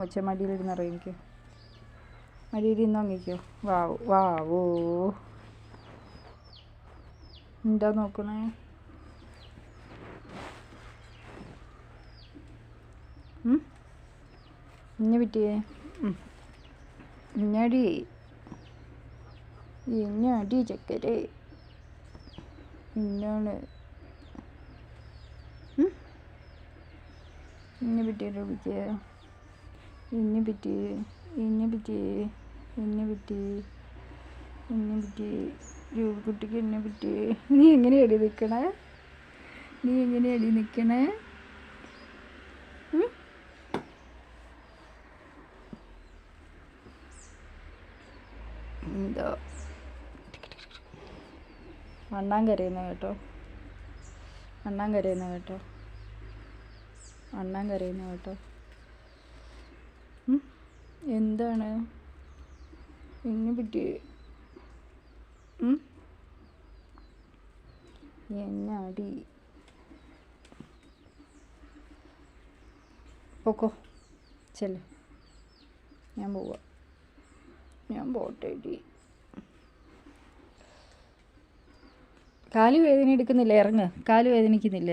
ഒച്ച മടിയിലിരുന്ന് ഇറങ്ങിക്കോ മടിയിലിരുന്ന് ഇറങ്ങിക്കോ വാവ് വാവോ എന്താ നോക്കണേ? ഇഞ്ഞ പറ്റിയേ. ഇഞ്ഞടി. ഇഞ്ഞടി ചക്കരെ. ഇന്നാണ്. ഇന്നെ പറ്റിയല്ലോ വിളിക്കുക ഇന്നെ പറ്റി ഇന്നെ പറ്റി രൂപക്കുട്ടിക്ക് എന്നെ പറ്റി. നീ എടി നിൽക്കണേ നീ എങ്ങനെ എടി നിൽക്കണേ? എന്തോ? അണ്ണാൻ കരയുന്ന കേട്ടോ. അണ്ണാൻ കരയുന്ന കേട്ടോ. അണ്ണാൻ കരയുന്ന കേട്ടോ? എന്താണ്? എന്നെ പറ്റി എന്നാടി? പൊക്കോ. ചെല്ല. ഞാൻ പോവാ. ഞാൻ പോട്ടെ കാൽ വേദന എടുക്കുന്നില്ല ഇറങ്ങ്. കാൽ വേദനിക്കുന്നില്ലേ?